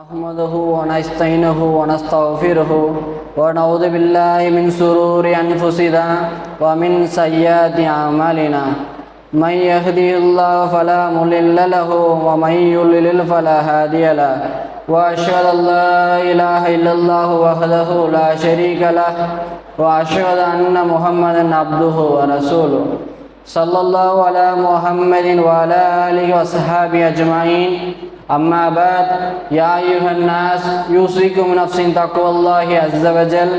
نحمده ونستعينه ونستغفره ونعوذ بالله من سرور أنفسنا ومن سيئات أعمالنا. من يهده الله فلا مضل له ومن يضلل فلا هادي له. وأشهد أن لا إله إلا الله وحده لا شريك له. وأشهد أن محمدا عبده ورسوله. صلى الله على محمد وعلى آله وصحبه أجمعين. أما بعد يا أيها الناس يوصيكم نفس تقوى الله عز وجل.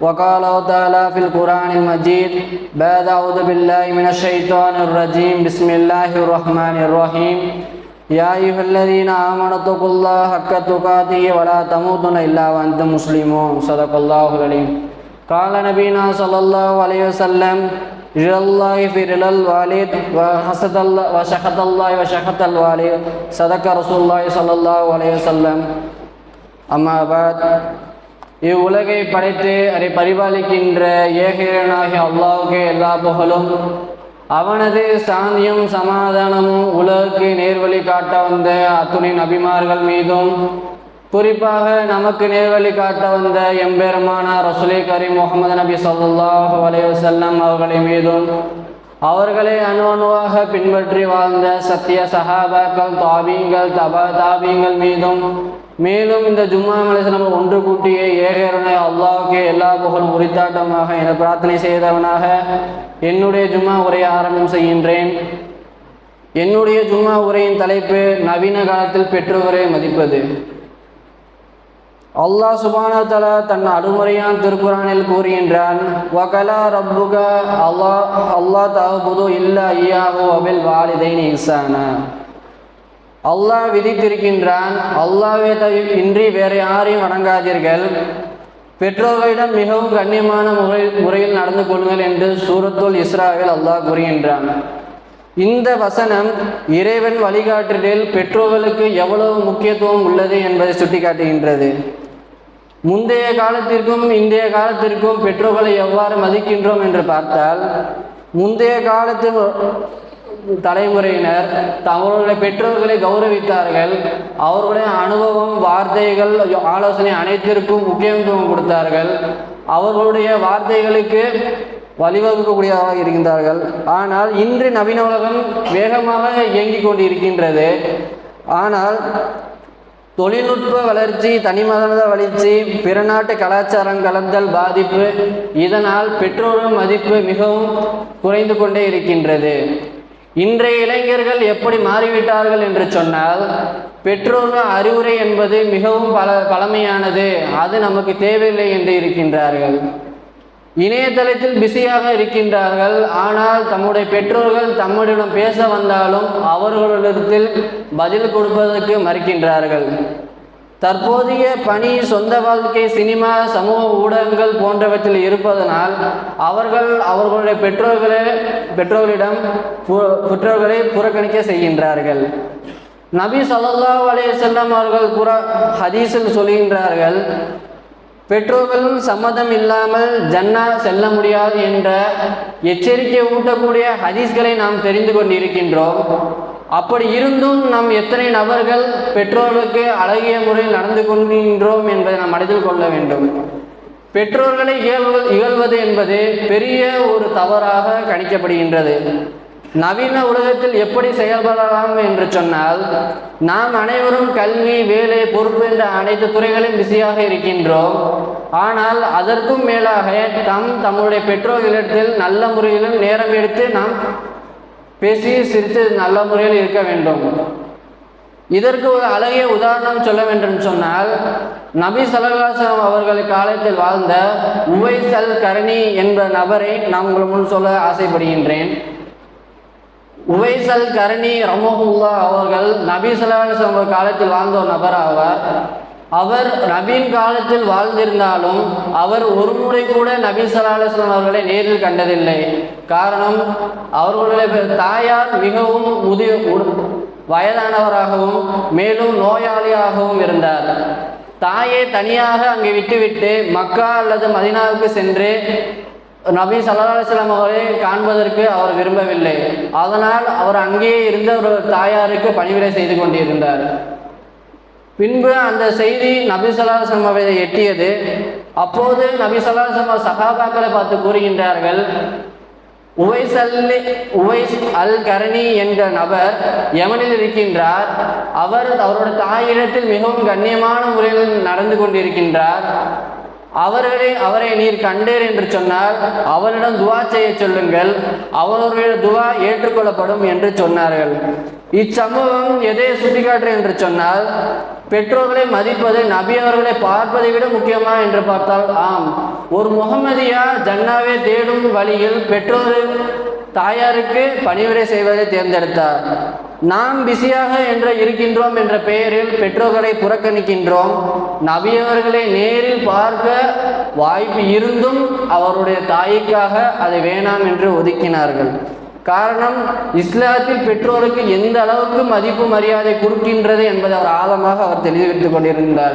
وقال تعالى في القرآن المجيد بعد أعوذ بالله من الشيطان الرجيم. بسم الله الرحمن الرحيم. يا أيها الذين آمنوا اتقوا الله حق تقاته ولا تموتن إلا وأنتم مسلمون. صدق الله العليم قال نبينا صلى الله عليه وسلم رضا الله في رضا الوالد وحسد الله وشخط الله وشخط الوالد صدق رسول الله صلى الله عليه وسلم أما بعد இவ்வுலகை படைத்து அதை பரிபாலிக்கின்ற ஏகேரனாகிய அல்லாவுக்கு எல்லா புகழும் அவனது சாந்தியும் சமாதானமும் உலகுக்கு நேர்வழி காட்ட வந்த அத்துணை நபிமார்கள் மீதும் குறிப்பாக நமக்கு நேர்வழி காட்ட வந்த எம்பெருமான ரசுலே கரீம் முகமது நபி சொல்லாஹு அலைவசல்லம் அவர்களை மீதும் அவர்களை அணு அணுவாக பின்பற்றி வாழ்ந்த சத்திய சஹாபாக்கள் தாபியங்கள் தபா தாபியங்கள் மீதும் மேலும் இந்த ஜும்மா மலேசனம் ஒன்று கூட்டிய ஏகருணை அல்லாவுக்கு எல்லா புகழும் உரித்தாட்டமாக என பிரார்த்தனை செய்தவனாக என்னுடைய ஜும்மா உரையை ஆரம்பம் செய்கின்றேன். என்னுடைய ஜும்மா உரையின் தலைப்பு நவீன காலத்தில் பெற்றோரை மதிப்பது. அல்லாஹ் சுபானதலா தன் அருமுறையான் திருக்குறானில் கூறுகின்றான் வகலா ரப்புக அல்லாஹ் அல்லாஹ் தகுபுது இல்லா ஐயாஹோ அபில் வாலிதைன் நீசான அல்லாஹ் விதித்திருக்கின்றான் அல்லாவே இன்றி வேறு யாரையும் வணங்காதீர்கள். பெற்றோர்களிடம் மிகவும் கண்ணியமான முறை முறையில் நடந்து கொள்ளுங்கள் என்று சூரத்துல் இஸ்ராவில் அல்லாஹ் கூறுகின்றான். இந்த வசனம் இறைவன் வழிகாட்டுதலில் பெற்றோர்களுக்கு எவ்வளவு முக்கியத்துவம் உள்ளது என்பதை சுட்டிக்காட்டுகின்றது. முந்தைய காலத்திற்கும் இன்றைய காலத்திற்கும் பெற்றோர்களை எவ்வாறு மதிக்கின்றோம் என்று பார்த்தால் முந்தைய காலத்து தலைமுறையினர் தங்களுடைய பெற்றோர்களை கௌரவித்தார்கள். அவர்களுடைய அனுபவம் வார்த்தைகள் ஆலோசனை அனைத்திற்கும் முக்கியத்துவம் கொடுத்தார்கள். அவர்களுடைய வார்த்தைகளுக்கு வழிவகுக்கக்கூடியதாக இருக்கின்றார்கள். ஆனால் இன்று நவீன உலகம் வேகமாக இயங்கிக் கொண்டு இருக்கின்றது ஆனால் தொழில்நுட்ப வளர்ச்சி தனிமத வளர்ச்சி பிற நாட்டு கலாச்சாரம் கலந்தல் பாதிப்பு இதனால் பெற்றோர்கள் மதிப்பு மிகவும் குறைந்து கொண்டே இருக்கின்றது. இன்றைய இளைஞர்கள் எப்படி மாறிவிட்டார்கள் என்று சொன்னால் பெற்றோர்கள் அறிவுரை என்பது மிகவும் பல பழமையானது. அது நமக்கு தேவையில்லை என்று இருக்கின்றார்கள். இணையதளத்தில் பிஸியாக இருக்கின்றார்கள். ஆனால் தம்முடைய பெற்றோர்கள் தம்முடன் பேச வந்தாலும் அவர்களிடத்தில் பதில் கொடுப்பதற்கு மறுக்கின்றார்கள். தற்போதைய பணி சொந்த வாழ்க்கை சினிமா சமூக ஊடகங்கள் போன்றவற்றில் இருப்பதனால் அவர்கள் அவர்களுடைய பெற்றோர்களை பெற்றோர்களிடம் பெற்றோர்களை புறக்கணிக்க செய்கின்றார்கள். நபி சொல்லா அலே செல்லம் அவர்கள் புற ஹதீஸில் சொல்கின்றார்கள் பெற்றோர்களும் சம்மதம் இல்லாமல் ஜன்னா செல்ல முடியாது என்ற எச்சரிக்கை ஊட்டக்கூடிய ஹதீஸ்களை நாம் தெரிந்து கொண்டிருக்கின்றோம். அப்படி இருந்தும் நாம் எத்தனை நபர்கள் பெற்றோர்களுக்கு அழகிய முறையில் நடந்து கொள்கின்றோம் என்பதை நாம் மனதில் கொள்ள வேண்டும். பெற்றோர்களை இகழ்வது இகழ்வது என்பது பெரிய ஒரு தவறாக கணிக்கப்படுகின்றது. நவீன உலகத்தில் எப்படி செயல்படலாம் என்று சொன்னால் நாம் அனைவரும் கல்வி வேலை பொறுப்பு என்ற அனைத்து துறைகளும் பிஸியாக இருக்கின்றோம். ஆனால் அதற்கும் மேலாக தம் தம்முடைய பெற்றோர்களிடத்தில் நல்ல முறையிலும் நேரம் எடுத்து நாம் பேசி சிரித்து நல்ல முறையில் இருக்க வேண்டும். இதற்கு ஒரு அழகிய உதாரணம் சொல்ல வேண்டும் சொன்னால் நபி சலகாசம் அவர்கள் காலத்தில் வாழ்ந்த உவைசல் கரணி என்ற நபரை நான் உங்கள் முன் சொல்ல ஆசைப்படுகின்றேன். உவைசல் கரணி ரமோகுல்லா அவர்கள் நபி சலாஹம் காலத்தில் வாழ்ந்த ஒரு நபர் ஆவார் அவர் நபீன் காலத்தில் வாழ்ந்திருந்தாலும் அவர் ஒரு முறை கூட நபி சலாஹம் அவர்களை நேரில் கண்டதில்லை. காரணம் அவர்களுடைய தாயார் மிகவும் முதிய வயதானவராகவும் மேலும் நோயாளியாகவும் இருந்தார். தாயை தனியாக அங்கே விட்டுவிட்டு மக்கா அல்லது மதினாவுக்கு சென்று நபி சல்லா அவரை காண்பதற்கு அவர் விரும்பவில்லை. அதனால் அவர் அங்கேயே இருந்த ஒரு தாயாருக்கு பணிவிடை செய்து கொண்டிருந்தார். பின்பு அந்த செய்தி நபி சொல்லாசம் அவரை எட்டியது. அப்போது நபி சொல்லாசம் சகாபாக்களை பார்த்து கூறுகின்றார்கள் உவைஸ் அல் உவைஸ் அல் கரணி என்ற நபர் யமனில் இருக்கின்றார். அவர் அவரோட தாயிடத்தில் மிகவும் கண்ணியமான முறையில் நடந்து கொண்டிருக்கின்றார். அவர்களை அவரை நீர் கண்டீர் என்று சொன்னால் அவரிடம் துவா செய்ய சொல்லுங்கள் அவருடைய துவா ஏற்றுக்கொள்ளப்படும் என்று சொன்னார்கள். இச்சம்பவம் எதை சுட்டிக்காட்டு என்று சொன்னால் பெற்றோர்களை மதிப்பது நபி அவர்களை பார்ப்பதை விட முக்கியமா என்று பார்த்தால் ஆம். ஒரு முகமதியா ஜன்னாவை தேடும் வழியில் பெற்றோர் தாயாருக்கு பணிவுரை செய்வதை தேர்ந்தெடுத்தார். நாம் பிஸியாக என்று இருக்கின்றோம் என்ற பெயரில் பெற்றோர்களை புறக்கணிக்கின்றோம். நபியவர்களை நேரில் பார்க்க வாய்ப்பு இருந்தும் அவருடைய தாய்க்காக அதை வேணாம் என்று ஒதுக்கினார்கள். காரணம் இஸ்லாத்தில் பெற்றோருக்கு எந்த அளவுக்கு மதிப்பு மரியாதை கொடுக்கின்றது என்பதை அவர் ஆழமாக அவர் தெளிவித்துக் கொண்டிருந்தார்.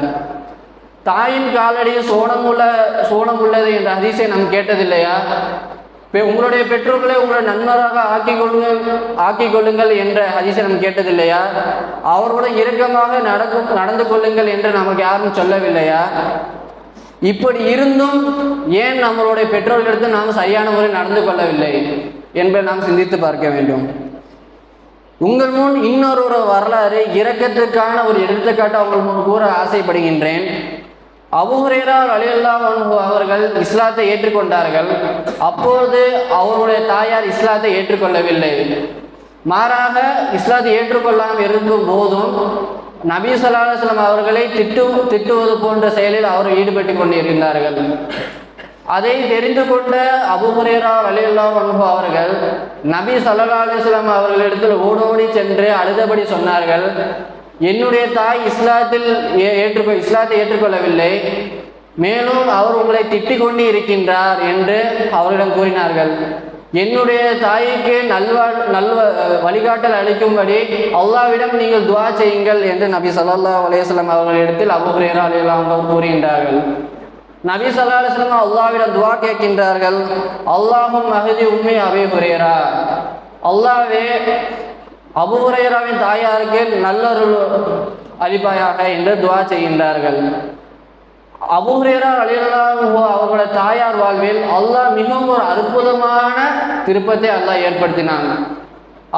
தாயின் காலடியில் சோனம் உள்ள சோனம் உள்ளது என்ற அதிசயம் நாம் கேட்டதில்லையா? உங்களுடைய பெற்றோர்களை உங்களை நண்பராக ஆக்கி கொள்ளுங்கள் ஆக்கி கொள்ளுங்கள் என்ற ஹதீஸை நாம் கேட்டதில்லையா? அவர்களுடன் இறக்கமாக நடக்கும் நடந்து கொள்ளுங்கள் என்று நமக்கு யாரும் சொல்லவில்லையா? இப்படி இருந்தும் ஏன் நம்மளுடைய பெற்றோர்களிடத்தில் நாம் சரியான முறையில் நடந்து கொள்ளவில்லை என்பதை நாம் சிந்தித்து பார்க்க வேண்டும். உங்கள் முன் இன்னொரு ஒரு வரலாறு இறக்கத்திற்கான ஒரு எடுத்துக்காட்டு உங்கள் முன் கூற ஆசைப்படுகின்றேன். அபுஹுரேரா அலியல்லா அவர்கள் இஸ்லாத்தை ஏற்றுக்கொண்டார்கள். அப்போது அவருடைய தாயார் இஸ்லாத்தை ஏற்றுக்கொள்ளவில்லை. மாறாக இஸ்லாத்தை ஏற்றுக்கொள்ளாமல் இருக்கும் போதும் நபி சொல்லாஸ்லம் அவர்களை திட்டு திட்டுவது போன்ற செயலில் அவர் ஈடுபட்டு கொண்டிருந்தார்கள் அதை தெரிந்து கொண்ட அபுஹுரேரா ரலியல்லாஹு அன்ஹு அவர்கள் நபி ஸல்லல்லாஹு அலுவலாம் அவர்களிடத்தில் ஓடோடி சென்று அழுதபடி சொன்னார்கள். என்னுடைய தாய் இஸ்லாத்தில் ஏ- இஸ்லாத்தை ஏற்றுக்கொள்ளவில்லை. மேலும் அவர் உங்களை திட்டிக் கொண்டு இருக்கின்றார் என்று அவரிடம் கூறினார்கள். என்னுடைய தாய்க்கு நல்வா நல்வ வழிகாட்டல் அளிக்கும்படி அல்லாவிடம் நீங்கள் துவா செய்யுங்கள் என்று நபி சல்லா அலையம் அவர்களிடத்தில் அபூ ஹுரைரா கூறுகின்றார்கள் நபி சல்லா அலுவலம் அல்லாவிடம் துவா கேட்கின்றார்கள். அல்லாஹும் மகதி உண்மை அபே ஹுரைரா. அல்லாவே அபூ தாயாருக்கு நல்லருள் அழிப்பாயாக என்று துவா செய்கின்றார்கள். அபூஹரேரா அலியல்லாஹு அவர்களோட தாயார் வாழ்வில் அல்லாஹ் மிகவும் ஒரு அற்புதமான திருப்பத்தை அல்லாஹ் ஏற்படுத்தினாங்க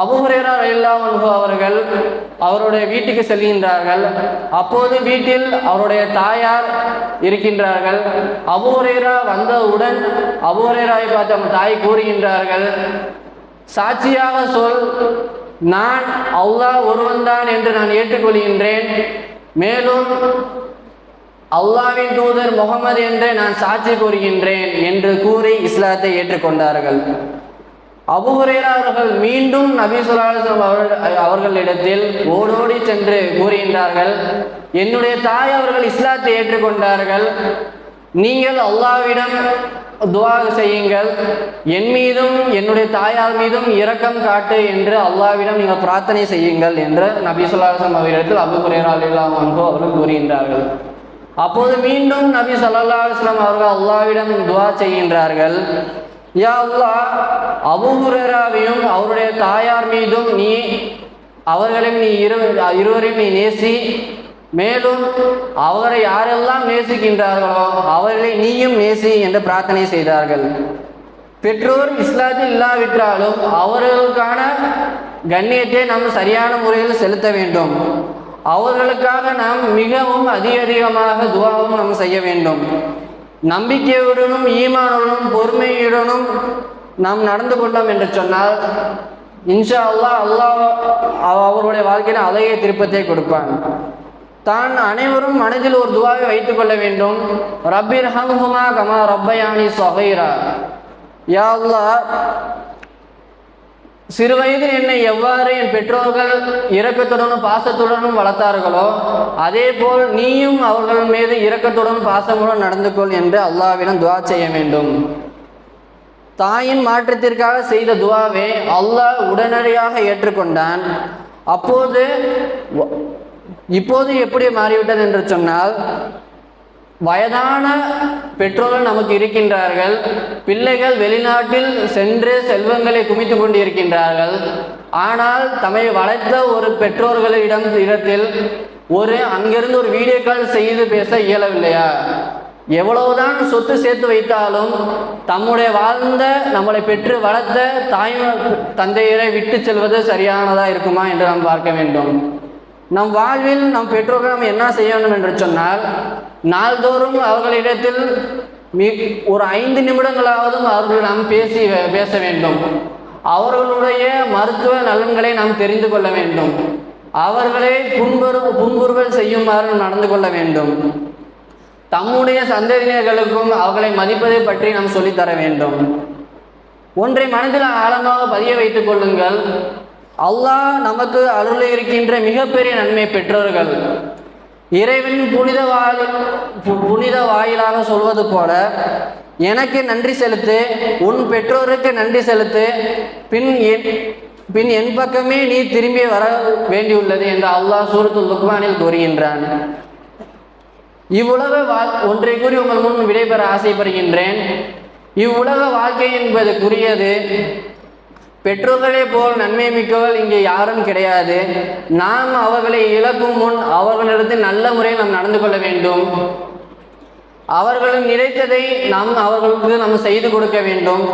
அபுஹுரேரா அலியல்லாஹு அவர்கள் அவருடைய வீட்டுக்கு செல்கின்றார்கள். அப்போது வீட்டில் அவருடைய தாயார் இருக்கின்றார்கள். அபுஹுரேரா வந்தவுடன் அபுஹுரேராவை பார்த்து அவங்க தாய் கூறுகின்றார்கள். சாட்சியாக சொல் நான் அல்லாஹ் ஒருவன்தான் என்று நான் ஏற்றுக்கொள்கின்றேன். மேலும் அல்லாவின் தூதர் முகமது என்று நான் சாட்சி கூறுகின்றேன் என்று கூறி இஸ்லாத்தை ஏற்றுக்கொண்டார்கள். அபுஹுரேரா அவர்கள் மீண்டும் நபி சொல்லாசம் அவர்கள் அவர்களிடத்தில் ஓடோடி சென்று கூறுகின்றார்கள். என்னுடைய தாய் அவர்கள் இஸ்லாத்தை ஏற்றுக்கொண்டார்கள். நீங்கள் அல்லாவிடம் துவா செய்யுங்கள். என் மீதும் என்னுடைய தாயார் மீதும் இரக்கம் காட்டு என்று அல்லாவிடம் நீங்கள் பிரார்த்தனை செய்யுங்கள் என்று நபி சொல்லாசம் அவரிடத்தில் அபுஹுரேரா அவர்கள் கூறுகின்றார்கள். அப்போது மீண்டும் நபி ஸல்லல்லாஹு அவர்கள் அல்லாவிடம் துவா செய்கின்றார்கள். யா அல்லாஹ் அபுஹுரராவையும் அவருடைய தாயார் மீதும் நீ அவர்களையும் நீ இரு இருவரையும் நீ நேசி மேலும் அவரை யாரெல்லாம் நேசிக்கின்றார்களோ அவர்களை நீயும் நேசி என்று பிரார்த்தனை செய்தார்கள். பெற்றோர் இஸ்லாத்தில் இல்லாவிட்டாலும் அவர்களுக்கான கண்ணியத்தை நாம் சரியான முறையில் செலுத்த வேண்டும். அவர்களுக்காக நாம் மிகவும் அதிக அதிகமாக துவாவும் நாம் செய்ய வேண்டும். நம்பிக்கையுடனும் ஈமானுடனும் பொறுமையுடனும் நாம் நடந்து கொண்டோம் என்று சொன்னால் இன்ஷா அல்லாஹ் அல்லாஹ் அவருடைய வாழ்க்கையில் அழகிய திருப்பத்தை கொடுப்பான். தான் அனைவரும் மனதில் ஒரு துவாவை வைத்துக் கொள்ள வேண்டும். ரப்பிர் ஹம்ஹுமா கமா ரப்பயானி சொகைரா யா அல்லாஹ் சிறுவயதில் என்னை எவ்வாறு என் பெற்றோர்கள் இரக்கத்துடனும் பாசத்துடனும் வளர்த்தார்களோ அதே போல் நீயும் அவர்கள் மீது இரக்கத்துடன் பாசமுடன் நடந்து கொள் என்று அல்லாஹ்விடம் துவா செய்ய வேண்டும். தாயின் மாற்றத்திற்காக செய்த துவாவை அல்லாஹ் உடனடியாக ஏற்றுக்கொண்டான். அப்போது வ- இப்போது எப்படி மாறிவிட்டது என்று சொன்னால் வயதான பெற்றோர்கள் நமக்கு இருக்கின்றார்கள் பிள்ளைகள் வெளிநாட்டில் சென்று செல்வங்களை குமித்து கொண்டிருக்கின்றார்கள். ஆனால் தம்மை வளர்த்த ஒரு பெற்றோர்களிடம் இடத்தில் ஒரு அங்கிருந்து ஒரு வீடியோ கால் செய்து பேச இயலவில்லையா? எவ்வளவுதான் சொத்து சேர்த்து வைத்தாலும் தம்முடைய வாழ்ந்த நம்மளை பெற்று வளர்த்த தாய் தந்தையரை விட்டு செல்வது சரியானதா இருக்குமா என்று நாம் பார்க்க வேண்டும். நம் வாழ்வில் நம் பெற்றோர்கள் நாம் என்ன செய்ய வேண்டும் என்று சொன்னால் நாள்தோறும் அவர்களிடத்தில் மி ஒரு ஐந்து நிமிடங்களாவது அவர்கள் நாம் பேசி பேச வேண்டும். அவர்களுடைய மருத்துவ நலன்களை நாம் தெரிந்து கொள்ள வேண்டும். அவர்களை புன்புறு புன்புறுவல் செய்யுமாறு நடந்து கொள்ள வேண்டும். தம்முடைய சந்ததியினர்களுக்கும் அவர்களை மதிப்பதை பற்றி நாம் சொல்லித்தர வேண்டும். ஒன்றை மனதில் ஆழமாக பதிய வைத்துக் கொள்ளுங்கள். அல்லாஹ் நமக்கு அருள் இருக்கின்ற மிகப்பெரிய நன்மை பெற்றோர்கள். இறைவன் புனித வாயில் புனித வாயிலாக சொல்வது போல எனக்கு நன்றி செலுத்து உன் பெற்றோருக்கு நன்றி செலுத்து பின் என் பின் என் பக்கமே நீ திரும்பி வர வேண்டியுள்ளது என்று அல்லாஹ் சூரத்து லுக்மானில் கூறுகின்றான். இவ்வுலக வாழ் ஒன்றை கூறி உங்கள் முன் விடைபெற ஆசைப்படுகின்றேன். இவ்வுலக வாழ்க்கை என்பதுக்குரியது பெற்றோர்களே போல் நன்மை மிக்கவர்கள் இங்கே யாரும் கிடையாது. நாம் அவர்களை இழக்கும் முன் அவர்களிடத்தில் நல்ல முறையில் நாம் நடந்து கொள்ள வேண்டும். அவர்களும் நினைத்ததை நாம் அவர்களுக்கு நாம் செய்து கொடுக்க வேண்டும்.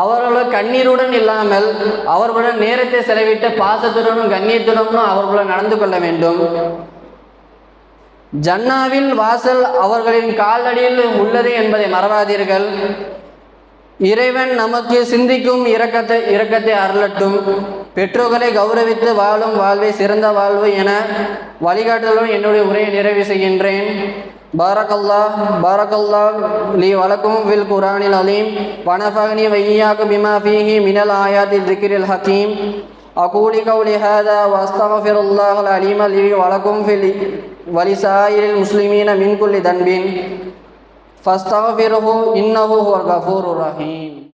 அவர்களோட கண்ணீருடன் இல்லாமல் அவர்களுடன் நேரத்தை செலவிட்டு பாசத்துடனும் கண்ணியத்துடனும் அவர்களுடன் நடந்து கொள்ள வேண்டும். ஜன்னாவில் வாசல் அவர்களின் காலடியில் உள்ளது என்பதை மறவாதீர்கள். இறைவன் நமக்கு சிந்திக்கும் இரக்கத்தை இரக்கத்தை அருளட்டும் பெற்றோர்களை கௌரவித்து வாழும் வாழ்வை சிறந்த வாழ்வு என வழிகாட்டுதலுடன் என்னுடைய உரையை நிறைவு செய்கின்றேன் பாரக்கல்லா பாரக்கல்லா லி வலக்கும் ஃபில் குரானில் அலீம் வனஃபகனி வையாக்கு பிமா ஃபீஹி மினல் ஆயாத்தி திக்ரில் ஹக்கீம் أقول قولي هذا وأستغفر الله العليم لي ولكم في ال- ولسائر المسلمين من كل ذنب فاستغفره إنه هو الغفور الرحيم.